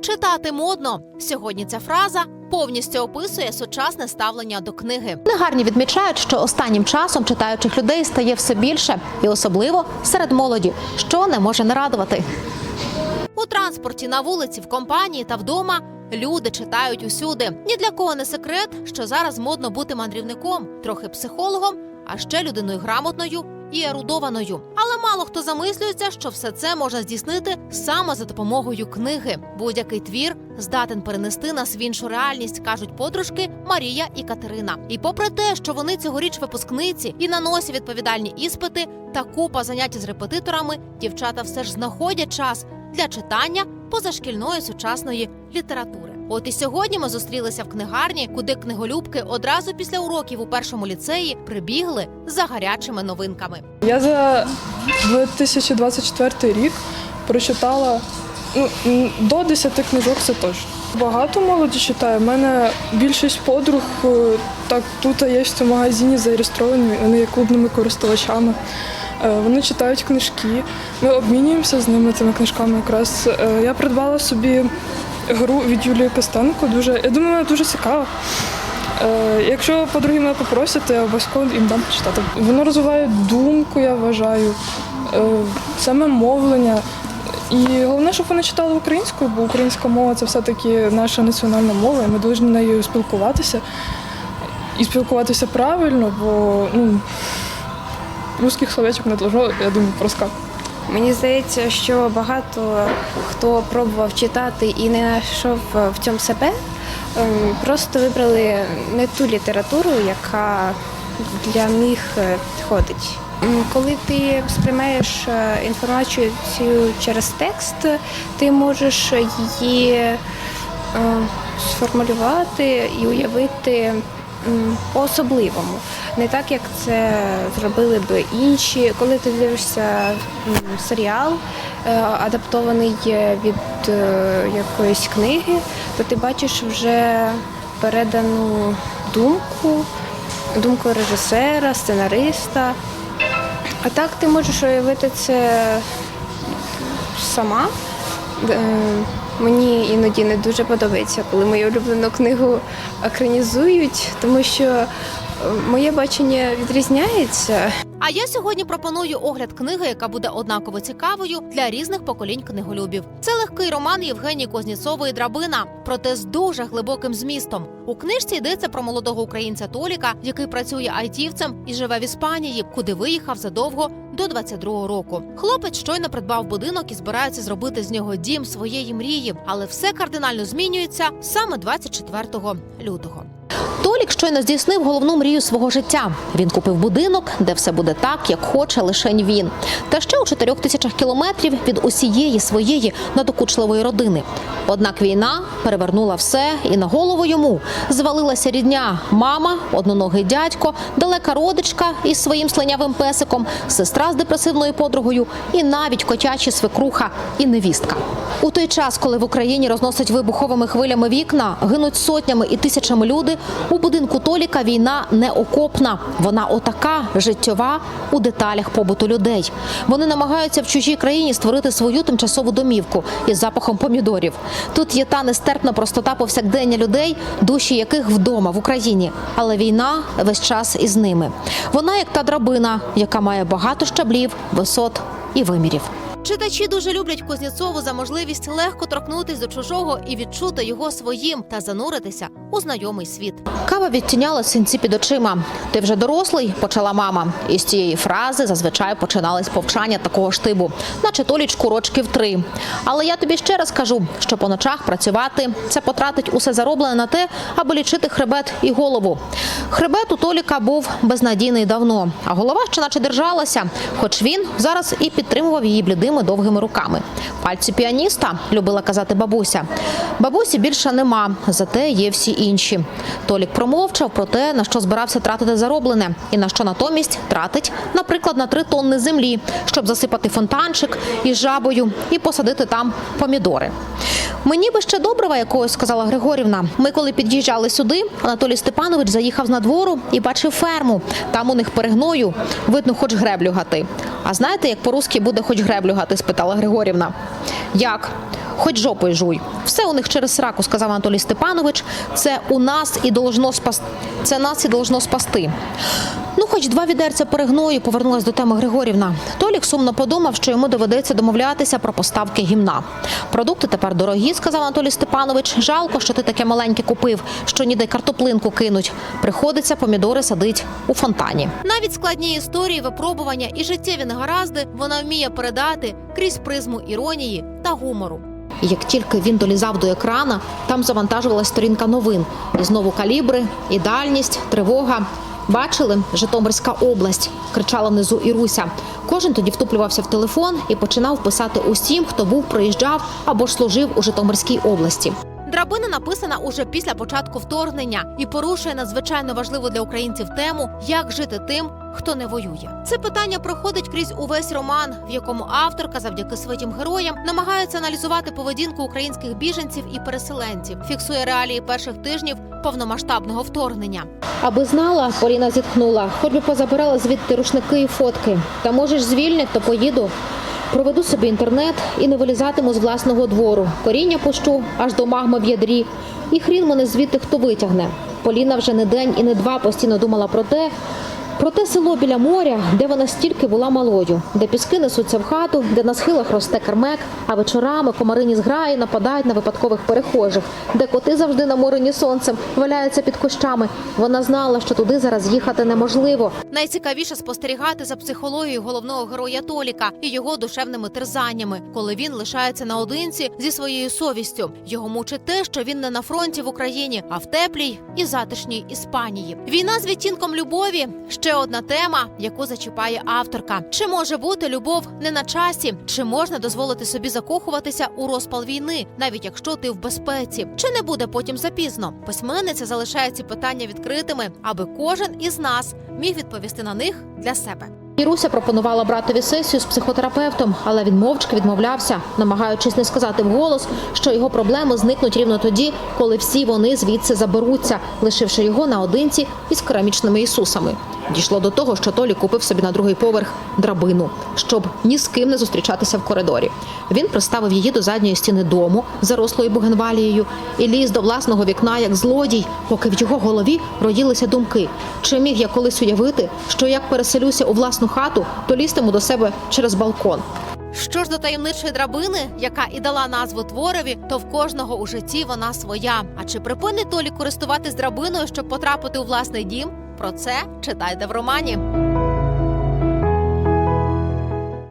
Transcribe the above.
Читати модно. Сьогодні ця фраза повністю описує сучасне ставлення до книги. Книгарні відмічають, що останнім часом читаючих людей стає все більше, і особливо серед молоді, що не може не радувати. У транспорті, на вулиці, в компанії та вдома люди читають усюди. Ні для кого не секрет, що зараз модно бути мандрівником, трохи психологом, а ще людиною грамотною і ерудованою. Але мало хто замислюється, що все це можна здійснити саме за допомогою книги. Будь-який твір здатен перенести нас в іншу реальність, кажуть подружки Марія і Катерина. І попри те, що вони цьогоріч випускниці і на носі відповідальні іспити та купа занять з репетиторами, дівчата все ж знаходять час для читання позашкільної сучасної літератури. От і сьогодні ми зустрілися в книгарні, куди книголюбки одразу після уроків у першому ліцеї прибігли за гарячими новинками. Я за 2024 рік прочитала ну, до 10 книжок, це точно. Багато молоді читає. У мене більшість подруг е, так тут є в магазині зареєстровані, вони є клубними користувачами. Е, Вони читають книжки. Ми обмінюємося з ними цими книжками. Якраз Е, я придбала собі гру від Юлії Костенко. Дуже я думаю, вона дуже цікава. Е, Якщо подруги мене попросять, то я обов'язково їм дам почитати. Воно розвиває думку, я вважаю, е, саме мовлення. І головне, щоб вони читали українською, бо українська мова це все-таки наша національна мова, і ми повинні нею спілкуватися. І спілкуватися правильно, бо ну, русських словечок не должно, я думаю, проскакувати. Мені здається, що багато хто пробував читати і не знайшов в цьому себе, ем, просто вибрали не ту літературу, яка для них е, підходить. М, Коли ти сприймаєш е, інформацію через текст, ти можеш її е, сформулювати і уявити по-особливому. Не так, як це зробили би інші. Коли ти дивишся серіал, е, адаптований е, від е, якоїсь книги, то ти бачиш вже передану думку, думку режисера, сценариста. А так ти можеш уявити це сама. Мені іноді не дуже подобається, коли мою улюблену книгу екранізують, тому що моє бачення відрізняється. А я сьогодні пропоную огляд книги, яка буде однаково цікавою для різних поколінь книголюбів. Це легкий роман Євгенії Кознєцової Драбина, проте з дуже глибоким змістом. У книжці йдеться про молодого українця Толіка, який працює айтівцем і живе в Іспанії, куди виїхав задовго до 22-го року. Хлопець щойно придбав будинок і збирається зробити з нього дім своєї мрії, але все кардинально змінюється саме 24 лютого. Толік щойно здійснив головну мрію свого життя. Він купив будинок, де все буде так, як хоче лишень він. Та ще у чотирьох тисячах кілометрів від усієї своєї надокучливої родини. Однак війна перевернула все, і на голову йому звалилася рідня мама, одноногий дядько, далека родичка із своїм слинявим песиком, сестра з депресивною подругою, і навіть котячі свекруха і невістка. У той час, коли в Україні розносять вибуховими хвилями вікна, гинуть сотнями і тисячами люди. У будинку Толіка війна не окопна. Вона отака життєва у деталях побуту людей. Вони намагаються в чужій країні створити свою тимчасову домівку із запахом помідорів. Тут є та нестерпна простота повсякдення людей, душі яких вдома в Україні. Але війна весь час із ними. Вона як та драбина, яка має багато щаблів, висот і вимірів. Читачі дуже люблять Кузнєцову за можливість легко торкнутись до чужого і відчути його своїм та зануритися у знайомий світ. Кава відтіняла синці під очима. Ти вже дорослий, почала мама. І з цієї фрази зазвичай починались повчання такого штибу, наче толічку рочків три. Але я тобі ще раз кажу, що по ночах працювати це потратить усе зароблене на те, аби лічити хребет і голову. Хребет у Толіка був безнадійний давно, а голова ще наче держалася, хоч він зараз і підтримував її блідими довгими руками. Пальці піаніста любила казати бабуся. Бабусі більше нема, зате є всі інші. Толік промовчав про те, на що збирався тратити зароблене, і на що натомість тратить, наприклад, на три тонни землі, щоб засипати фонтанчик із жабою і посадити там помідори. Мені би ще добрива якогось, сказала Григорівна. Ми, коли під'їжджали сюди, Анатолій Степанович заїхав з надвору і бачив ферму. Там у них перегною видно, хоч греблю гати. А знаєте, як по-русски буде хоч греблю гати? спитала Григорівна. Як? Хоч жопою жуй. Все у них через сраку, сказав Анатолій Степанович. Це у нас і должно спасти. Це нас і должно спасти. Ну, хоч два відерця перегною повернулась до теми Григорівна. Толік сумно подумав, що йому доведеться домовлятися про поставки гімна. Продукти тепер дорогі, сказав Анатолій Степанович. Жалко, що ти таке маленьке купив, що ніде картоплинку кинуть. Приходиться помідори садить у фонтані. Навіть складні історії, випробування і життєві негаразди вона вміє передати крізь призму іронії та гумору. Як тільки він долізав до екрана, там завантажувалась сторінка новин. І знову калібри, і дальність, тривога. Бачили Житомирська область, кричала внизу Іруся. Кожен тоді втуплювався в телефон і починав писати усім, хто був, приїжджав або ж служив у Житомирській області. Драбина написана уже після початку вторгнення і порушує надзвичайно важливу для українців тему, як жити тим, хто не воює. Це питання проходить крізь увесь роман, в якому авторка, завдяки своїм героям, намагається аналізувати поведінку українських біженців і переселенців, фіксує реалії перших тижнів повномасштабного вторгнення. Аби знала, Поліна зітхнула, хоч би позабирала звідти рушники і фотки. Та можеш звільнити, то поїду. Проведу собі інтернет і не вилізатиму з власного двору. Коріння пущу аж до магми в ядрі. І хрін мене звідти хто витягне. Поліна вже не день і не два постійно думала про те, про те село біля моря, де вона стільки була малою, де піски несуться в хату, де на схилах росте кермек, а вечорами комарині зграї нападають на випадкових перехожих, де коти завжди наморені сонцем, валяються під кущами. Вона знала, що туди зараз їхати неможливо. Найцікавіше спостерігати за психологією головного героя Толіка і його душевними терзаннями, коли він лишається наодинці зі своєю совістю. Його мучить те, що він не на фронті в Україні, а в теплій і затишній Іспанії. Війна з відтінком любові ще одна тема, яку зачіпає авторка. Чи може бути любов не на часі? Чи можна дозволити собі закохуватися у розпал війни, навіть якщо ти в безпеці? Чи не буде потім запізно? Письменниця залишає ці питання відкритими, аби кожен із нас міг відповісти на них для себе. Іруся пропонувала братові сесію з психотерапевтом, але він мовчки відмовлявся, намагаючись не сказати вголос, що його проблеми зникнуть рівно тоді, коли всі вони звідси заберуться, лишивши його наодинці із керамічними ісусами. Дійшло до того, що Толі купив собі на другий поверх драбину, щоб ні з ким не зустрічатися в коридорі. Він приставив її до задньої стіни дому, зарослої бугенвалією, і ліз до власного вікна як злодій, поки в його голові роїлися думки. Чи міг я колись уявити, що як переселюся у власну хату, то лізтиму до себе через балкон? Що ж до таємничої драбини, яка і дала назву творові, то в кожного у житті вона своя. А чи припинить Толі користуватись драбиною, щоб потрапити у власний дім? Про це читайте в романі.